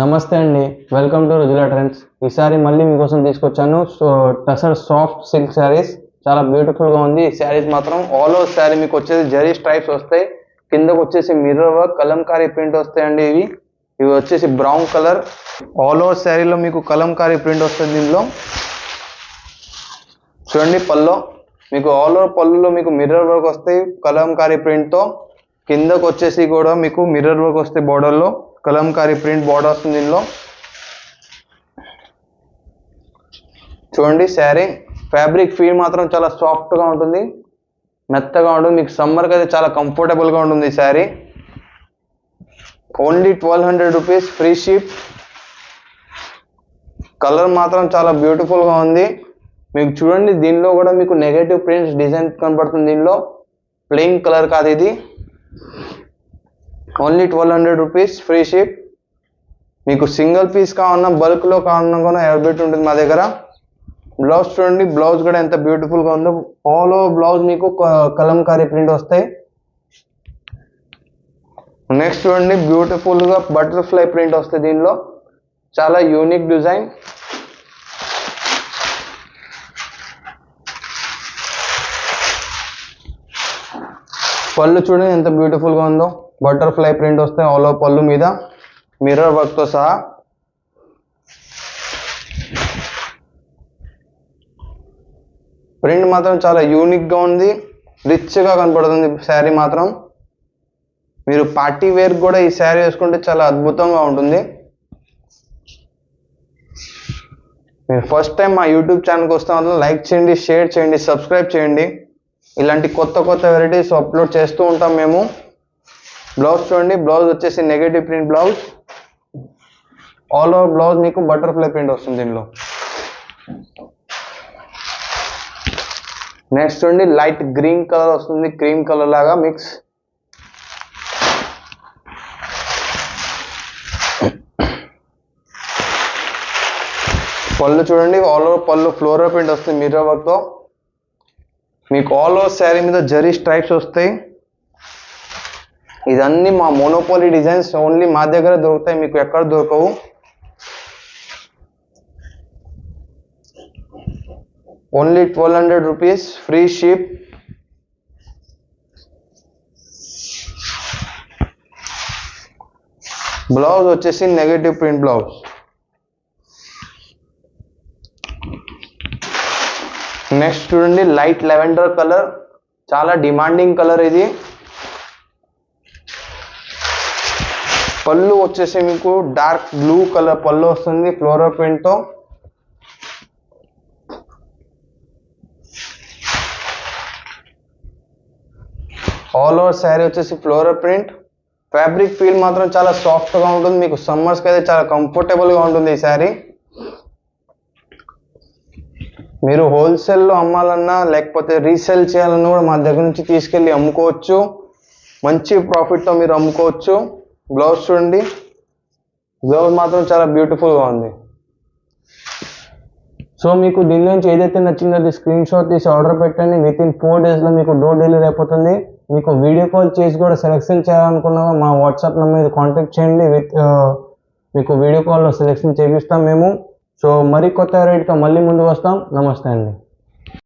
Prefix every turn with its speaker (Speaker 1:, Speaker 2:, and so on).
Speaker 1: నమస్తే అండి. Welcome to Rujula trends ఈసారి మళ్ళీ మీకోసం తీసుకొచ్చాను. So tussar soft silk saris చాలా బ్యూటిఫుల్గా ఉంది. ఈ శారీస్ మాత్రం ఆల్ ఓవర్ శారీ మీకు వచ్చేసి జరీ స్ట్రైప్స్ వస్తాయి. కిందకు వచ్చేసి మిర్రర్ వర్క్ కలంకారీ ప్రింట్ వస్తాయండి ఇవి. ఇవి వచ్చేసి బ్రౌన్ కలర్ ఆల్ ఓవర్ శారీలో మీకు కలంకారీ ప్రింట్ వస్తుంది దీనిలో చూడండి పల్లో మీకు ఆల్ ఓవర్ పళ్ళులో మీకు మిర్రర్ వర్క్ వస్తాయి. కలంకారీ ప్రింట్తో కిందకు వచ్చేసి కూడా మీకు మిర్రర్ వర్క్ వస్తాయి బోర్డర్లో కలంకారీ ప్రింట్ బార్డర్ వస్తుంది దీనిలో. చూడండి శారీ. ఫ్యాబ్రిక్ ఫీల్ మాత్రం చాలా సాఫ్ట్గా ఉంటుంది. మెత్తగా ఉంటుంది. మీకు సమ్మర్కి అయితే చాలా కంఫర్టబుల్గా ఉంటుంది ఈ sari. Only twelve hundred rupees free ship. Colour మాత్రం చాలా బ్యూటిఫుల్గా ఉంది. మీకు చూడండి దీనిలో కూడా మీకు నెగటివ్ ప్రింట్స్ డిజైన్ కనబడుతుంది దీనిలో. ప్లెయిన్ కలర్ కాదు ఇది. Only twelve hundred rupees free ship. మీకు సింగిల్ పీస్ కావాలన్నా బల్క్లో కావాలన్నా కూడా అవైలబిలిటీ ఉంటుంది మా దగ్గర. బ్లౌజ్ చూడండి బ్లౌజ్ కూడా ఎంత బ్యూటిఫుల్గా ఉందో. ఆల్ ఓవర్ బ్లౌజ్ మీకు కలంకారీ ప్రింట్ వస్తాయి. నెక్స్ట్ చూడండి బ్యూటిఫుల్గా బటర్ఫ్లై ప్రింట్ వస్తుంది దీనిలో. చాలా యూనిక్ డిజైన్ పళ్ళు చూడండి ఎంత బ్యూటిఫుల్గా ఉందో. బటర్ఫ్లై ప్రింట్ వస్తే ఆల్ పళ్ళు మీద మిర్రర్ వర్క్తో సహా ప్రింట్ మాత్రం చాలా యూనిక్గా ఉంది. రిచ్గా కనపడుతుంది శారీ మాత్రం. మీరు పార్టీ వేర్ కూడా ఈ శారీ వేసుకుంటే చాలా అద్భుతంగా ఉంటుంది. మీరు ఫస్ట్ టైం మా యూట్యూబ్ ఛానల్కి వస్తే మాత్రం లైక్ చేయండి షేర్ చేయండి సబ్స్క్రైబ్ చేయండి. ఇలాంటి కొత్త కొత్త వెరైటీస్ అప్లోడ్ చేస్తూ ఉంటాం మేము. బ్లౌజ్ చూడండి బ్లౌజ్ వచ్చేసి negative print blouse. All over blouse మీకు బటర్ఫ్లై ప్రింట్ వస్తుంది దీనిలో నెక్స్ట్ చూడండి లైట్ గ్రీన్ కలర్ వస్తుంది క్రీమ్ కలర్ లాగా మిక్స్ పళ్ళు చూడండి ఆల్ ఓవర్ పళ్ళు ఫ్లోరో ప్రింట్ వస్తుంది మిర్రర్ వర్క్తో మీకు ఆల్ ఓవర్ శారీ మీద జరీ స్ట్రైప్స్ వస్తాయి. ఇదన్నీ మా మోనోపాలి డిజైన్స్ ఓన్లీ మా దగ్గర దొరుకుతాయి మీకు ఎక్కడ దొరకవు. Only twelve hundred rupees free ship blouse వచ్చేసి నెగటివ్ ప్రింట్ బ్లౌజ్ నెక్స్ట్ చూడండి లైట్ లెవెండర్ కలర్ చాలా డిమాండింగ్ కలర్ ఇది. పళ్ళు వచ్చేసి మీకు డార్క్ బ్లూ కలర్ పళ్ళు వస్తుంది ఫ్లోరల్ ప్రింట్తో ఆల్ ఓవర్ శారీ వచ్చేసి ఫ్లోరో ప్రింట్ ఫ్యాబ్రిక్ ఫీల్ మాత్రం చాలా సాఫ్ట్గా ఉంటుంది. మీకు సమ్మర్స్కి అయితే చాలా కంఫర్టబుల్గా ఉంటుంది ఈ శారీ మీరు హోల్సేల్లో అమ్మాలన్నా లేకపోతే రీసేల్ చేయాలన్నా కూడా మా దగ్గర నుంచి తీసుకెళ్ళి అమ్ముకోవచ్చు. మంచి ప్రాఫిట్తో మీరు అమ్ముకోవచ్చు. బ్లౌజ్ చూడండి. బ్లౌజ్ మాత్రం చాలా బ్యూటిఫుల్గా ఉంది. సో మీకు దీని నుంచి ఏదైతే నచ్చిందో అది స్క్రీన్ షాట్ తీసి ఆర్డర్ పెట్టండి. విత్ ఇన్ ఫోర్ డేస్లో మీకు డోర్ డెలివరీ అయిపోతుంది. మీకు వీడియో కాల్ చేసి కూడా సెలెక్షన్ చేయాలనుకున్నా మా వాట్సాప్ నెంబర్ మీద కాంటాక్ట్ చేయండి. విత్ uh, మీకు వీడియో కాల్లో సెలెక్షన్ చేపిస్తాం మేము. సో మరి కొత్త రేట్తో మళ్ళీ ముందు వస్తాం. నమస్తే అండి.